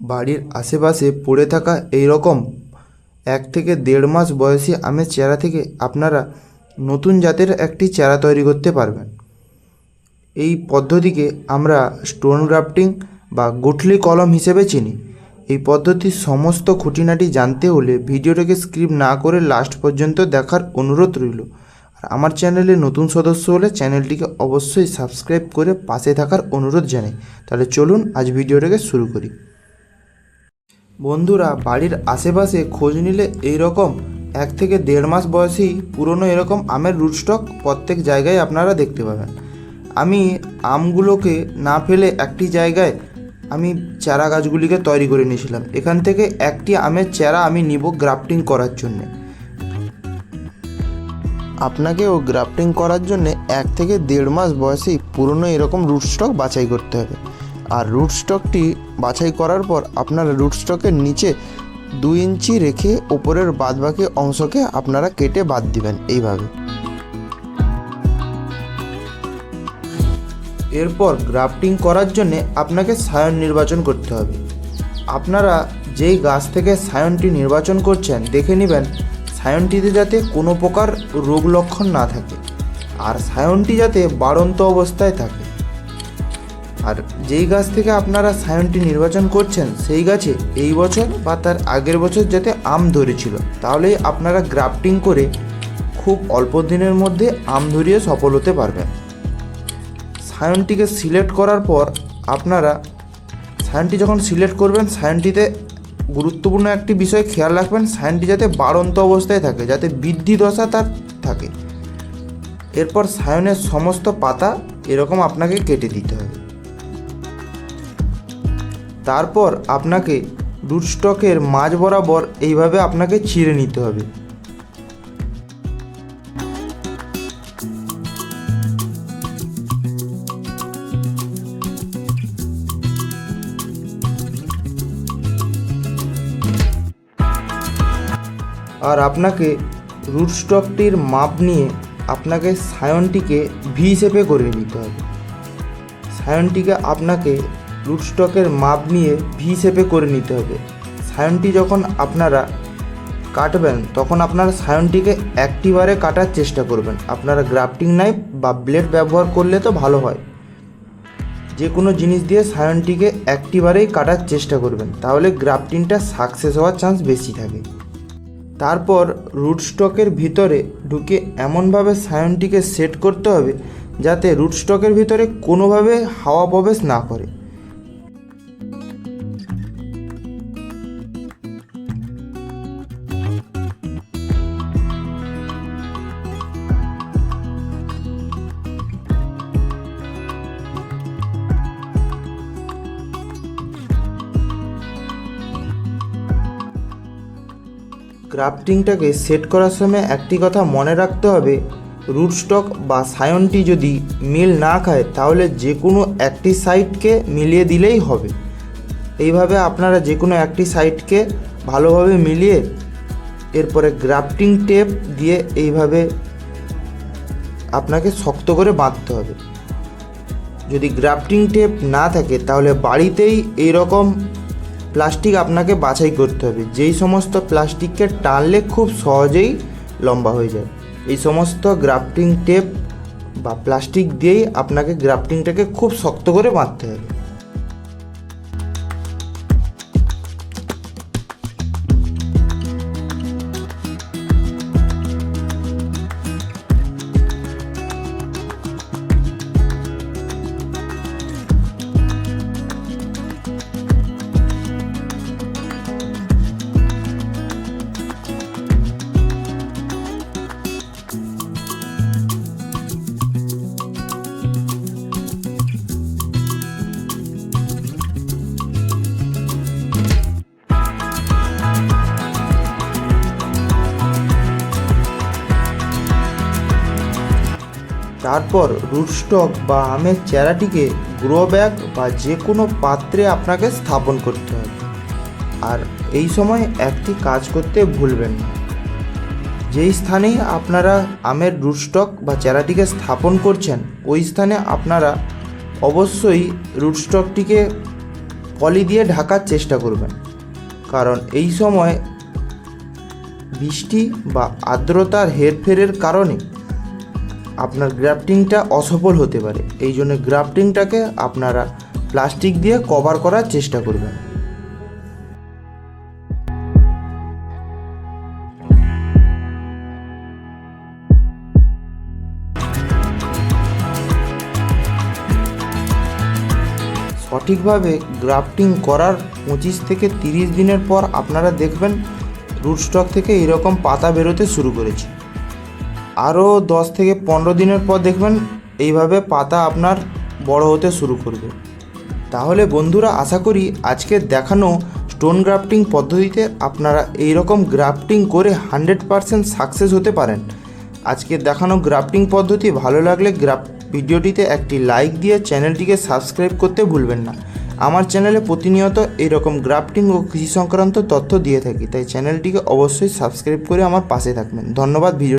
বাড়ির আশেপাশে পড়ে থাকা এই রকম এক থেকে দেড় মাস বয়সী আমের চারা থেকে আপনারা নতুন জাতের একটি চারা তৈরি করতে পারবেন। এই পদ্ধতিকে আমরা স্টোন গ্রাফটিং বা গুঠলি কলম হিসেবে চিনি। এই পদ্ধতির সমস্ত খুঁটিনাটি জানতে হলে ভিডিওটাকে স্ক্রিপ না করে লাস্ট পর্যন্ত দেখার অনুরোধ রইল। আর আমার চ্যানেলে নতুন সদস্য হলে চ্যানেলটিকে অবশ্যই সাবস্ক্রাইব করে পাশে থাকার অনুরোধ জানাই। তাহলে চলুন আজ ভিডিওটাকে শুরু করি। বন্ধুরা, বাড়ির আশেপাশে খোঁজ নিলে এই রকম এক থেকে দেড় মাস বয়সী পুরনো এরকম আমের রুট স্টক প্রত্যেক জায়গায় আপনারা দেখতে পাবেন। আমি আমগুলোকে না ফেলে একটি জায়গায় আমি চারা গাছগুলিকে তৈরি করে নিয়েছিলাম। এখান থেকে একটি আমের চারা আমি নিব গ্রাফটিং করার জন্যে। আপনাকেও গ্রাফটিং করার জন্য এক থেকে দেড় মাস বয়সেই পুরনো এরকম রুট স্টক বাছাই করতে হবে। আর রুট স্টকটি বাছাই করার পর আপনারা রুট স্টকের নিচে দু ইঞ্চি রেখে ওপরের বাদবাকি অংশকে আপনারা কেটে বাদ দিবেন এইভাবে। এরপর গ্রাফটিং করার জন্যে আপনাকে সায়ন নির্বাচন করতে হবে। আপনারা যেই গাছ থেকে সায়নটি নির্বাচন করছেন, দেখে নেবেন সায়নটিতে যাতে কোনো প্রকার রোগ লক্ষণ না থাকে। আর সায়নটি যাতে বাড়ন্ত অবস্থায় থাকে। আর যেই গাছ থেকে আপনারা সায়নটি নির্বাচন করছেন, সেই গাছে এই বছর বা তার আগের বছর যাতে আম ধরেছিল, তাহলেই আপনারা গ্রাফটিং করে খুব অল্প দিনের মধ্যে আম ধরিয়ে সফল হতে পারবেন। সায়নটিকে সিলেক্ট করার পর আপনারা সায়নটি যখন সিলেক্ট করবেন, সায়নটিতে গুরুত্বপূর্ণ একটি বিষয় খেয়াল রাখবেন, সায়নটি যাতে বাড়ন্ত অবস্থায় থাকে, যাতে বৃদ্ধি দশা তার থাকে। এরপর সায়নের সমস্ত পাতা এরকম আপনাকে কেটে দিতে হবে। তারপর আপনাকে রুট স্টকের মাঝ বরাবর এইভাবে আপনাকে ছিঁড়ে নিতে হবে। আর আপনাকে রুট স্টকটির মাপ নিয়ে আপনাকে সায়নটিকে ভি শেপে করে নিতে হবে। সায়নটিকে আপনাকে রুট স্টকের মাপ নিয়ে ভি শেপে করে নিতে হবে। সায়নটি যখন আপনারা কাটবেন, তখন আপনারা সায়নটিকে একটিবারে কাটার চেষ্টা করবেন। আপনারা গ্রাফটিং নাইফ বা ব্লেড ব্যবহার করলে তো ভালো হয়। যে কোনো জিনিস দিয়ে সায়নটিকে একটিবারেই কাটার চেষ্টা করবেন, তাহলে গ্রাফটিংটা সাকসেস হওয়ার চান্স বেশি থাকে। তারপর রুট স্টকের ভিতরে ঢুকে এমনভাবে সায়নটিকে সেট করতে হবে, যাতে রুট স্টকের ভিতরে কোনোভাবে হাওয়া প্রবেশ না করে। গ্রাফটিংটাকে সেট করার সময় একটি কথা মনে রাখতে হবে রুট স্টক বা সায়নটি যদি মিল না খায়, তাহলে যে কোনো একটি সাইডকে মিলিয়ে দিলেই হবে। এইভাবে আপনারা যে কোনো একটি সাইডকে ভালোভাবে মিলিয়ে এরপরে গ্রাফটিং টেপ দিয়ে এইভাবে আপনাকে শক্ত করে বাঁধতে হবে। যদি গ্রাফটিং টেপ না থাকে, তাহলে বাড়িতেই এই রকম প্লাস্টিক আপনাকে বাছাই করতে হবে। যেই সমস্ত প্লাস্টিককে টানলে খুব সহজেই লম্বা হয়ে যায়। এই সমস্ত গ্রাফটিং টেপ বা প্লাস্টিক দিয়েই আপনাকে গ্রাফটিংটাকে খুব শক্ত করে বাঁধতে হবে। তারপর রুটস্টক বা আমের চারাটিকে গ্রো ব্যাগ বা যে কোনো পাত্রে আপনাকে স্থাপন করতে হবে। আর এই সময় একটি কাজ করতে ভুলবেন না। যেই স্থানেই আপনারা আমের রুটস্টক বা চারাটিকে স্থাপন করছেন, ওই স্থানে আপনারা অবশ্যই রুটস্টকটিকে পলি দিয়ে ঢাকার চেষ্টা করবেন। কারণ এই সময় বৃষ্টি বা আর্দ্রতার হেরফেরের কারণে আপনার গ্রাফটিংটা অসফল হতে পারে। এই জন্য গ্রাফটিংটাকে আপনারা প্লাস্টিক দিয়ে কভার করার চেষ্টা করবেন। সঠিকভাবে গ্রাফটিং করার পঁচিশ থেকে তিরিশ দিনের পর আপনারা দেখবেন রুট স্টক থেকে এরকম পাতা বেরোতে শুরু করেছে। আরও দশ থেকে পনেরো দিনের পর দেখবেন এইভাবে পাতা আপনার বড় হতে শুরু করবে। তাহলে বন্ধুরা, আশা করি আজকে দেখানো স্টোন গ্রাফটিং পদ্ধতিতে আপনারা এই রকম গ্রাফটিং করে হান্ড্রেড পারসেন্ট সাকসেস হতে পারেন। আজকে দেখানো গ্রাফটিং পদ্ধতি ভালো লাগলে গ্রাফ ভিডিওটিতে একটি লাইক দিয়ে চ্যানেলটিকে সাবস্ক্রাইব করতে ভুলবেন না। আমার চ্যানেলে প্রতিনিয়ত এরকম গ্রাফটিং ও কৃষি সংক্রান্ত তথ্য দিয়ে থাকি, তাই চ্যানেলটিকে অবশ্যই সাবস্ক্রাইব করে আমার পাশে থাকবেন। ধন্যবাদ ভিডিও